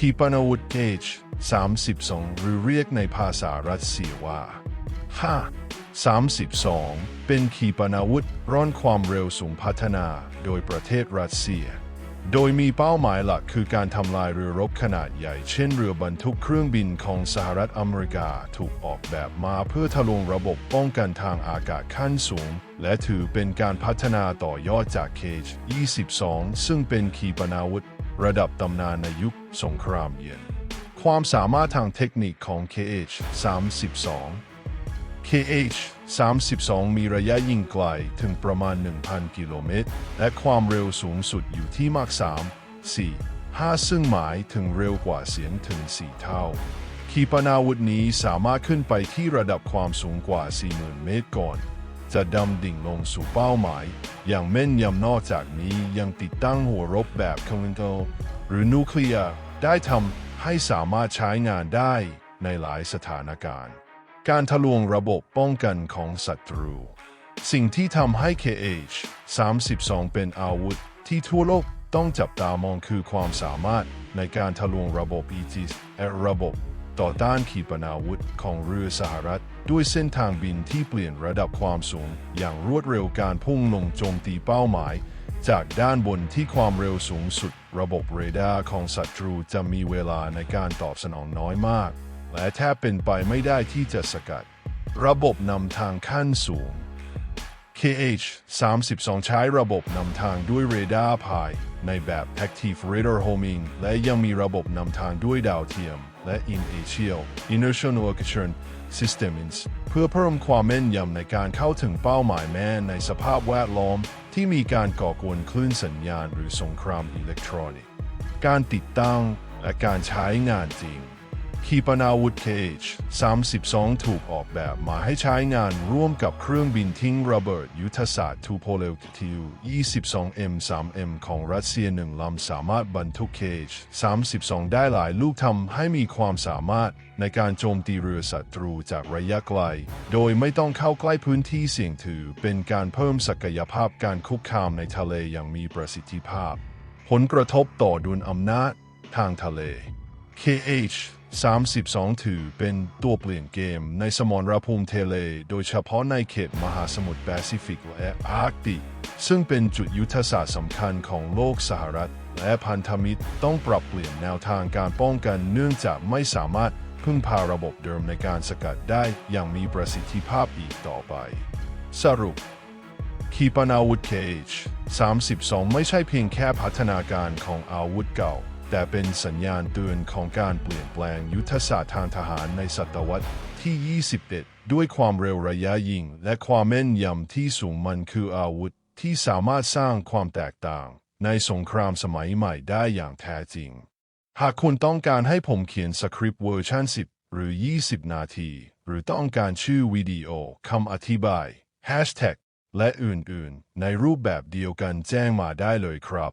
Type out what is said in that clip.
ขีปนาวุธ H32 หรือเรียกในภาษารัสเซียว่า532 เป็นขีปนาวุธร่อนความเร็วสูงพัฒนาโดยประเทศรัสเซีย โดยมีเป้าหมายหลักคือการทำลายเรือรบขนาดใหญ่เช่นเรือบรรทุกเครื่องบินของสหรัฐอเมริกาถูกออกแบบมาเพื่อทะลวงระบบป้องกันทางอากาศขั้นสูง และถือเป็นการพัฒนาต่อยอดจากเคจ22 ซึ่งเป็นขีปนาวุธ ระดับตำนานในยุคสงครามเย็น ความสามารถทางเทคนิคของ KH 32 KH 32 มีระยะยิงไกลถึงประมาณ 1,000 กิโลเมตร และความเร็วสูงสุดอยู่ที่มาก 3 4 5 ซึ่งหมายถึงเร็วกว่าเสียงถึง 4 เท่า ขีปนาวุธนี้สามารถขึ้นไปที่ระดับความสูงกว่า 40,000 เมตรก่อน จะดำดิ่งลงสู่เป้าหมาย อย่างแม่นยำนอกจากนี้ยังติดตั้งหัวรบแบบคอมมิวเตอร์หรือนิวเคลียร์ได้ทำให้สามารถใช้งานได้ในหลายสถานการณ์ การทะลวงระบบป้องกันของศัตรู สิ่งที่ทำให้ KH 32 เป็นอาวุธที่ทั่วโลกต้องจับตามองคือความสามารถในการทะลวงระบบ ETS และระบบ ต่อต้านขีปนาวุธของเรือสหรัฐ ด้วยเส้นทางบินที่เปลี่ยนระดับความสูง อย่างรวดเร็วการพุ่งลงโจมตีเป้าหมาย จากด้านบนที่ความเร็วสูงสุด ระบบเรดาร์ของศัตรูจะมีเวลาในการตอบสนองน้อยมาก และแทบเป็นไปไม่ได้ที่จะสกัด ระบบนำทางขั้นสูง KH 32 ใช้ระบบนำทางด้วยเรดาร์ภายในแบบ Active Radar Homing และยังมีระบบนำทางด้วยดาวเทียม และ Inertial Inertial Navigation Systems เพื่อเพิ่มความแม่นยำในการเข้าถึงเป้าหมายแม้ในสภาพแวดล้อม ที่มีการก่อกวนคลื่นสัญญาณหรือสงครามอิเล็กทรอนิกส์ การติดตั้งและการใช้งานจริง ขีปนาวุธ KH 32 ถูกออกแบบมาให้ใช้งานร่วมกับเครื่องบินทิ้งระเบิดยุทธศาสตร์ทูโพเลวทิว 22M3M ของรัสเซียหนึ่งลำสามารถบรรทุก KH 32 ได้หลายลูกทำให้มีความสามารถในการโจมตีเรือศัตรูจากระยะไกล โดยไม่ต้องเข้าใกล้พื้นที่เสี่ยงถือ เป็นการเพิ่มศักยภาพการคุกคามในทะเลอย่างมีประสิทธิภาพ ผลกระทบต่อดุลอำนาจทางทะเล KH 32 ถือเป็นตัวเปลี่ยนเกมในสมรภูมิทเล โดยเฉพาะในเขตมหาสมุทรแปซิฟิกและอาร์กติก ซึ่งเป็นจุดยุทธศาสตร์สำคัญของโลกสหรัฐ และพันธมิตรต้องปรับเปลี่ยนแนวทางการป้องกันเนื่องจากไม่สามารถพึ่งพาระบบเดิมในการสกัดได้อย่างมีประสิทธิภาพอีกต่อไป สรุปขีปนาวุธ KH 32 ไม่ใช่เพียงแค่พัฒนาการของอาวุธเก่า แต่เป็นสัญญาณเตือนของการเปลี่ยนแปลงยุทธศาสตร์ทางทหารในศตวรรษที่ 21 ด้วยความเร็วระยะยิง และความแม่นยำที่สูงมันคืออาวุธที่สามารถสร้างความแตกต่าง ในสงครามสมัยใหม่ได้อย่างแท้จริง หากคุณต้องการให้ผมเขียนสคริปต์เวอร์ชัน10 หรือ 20 นาที หรือต้องการชื่อวิดีโอคำอธิบาย Hashtag และอื่นๆ ในรูปแบบเดียวกันแจ้งมาได้เลยครับ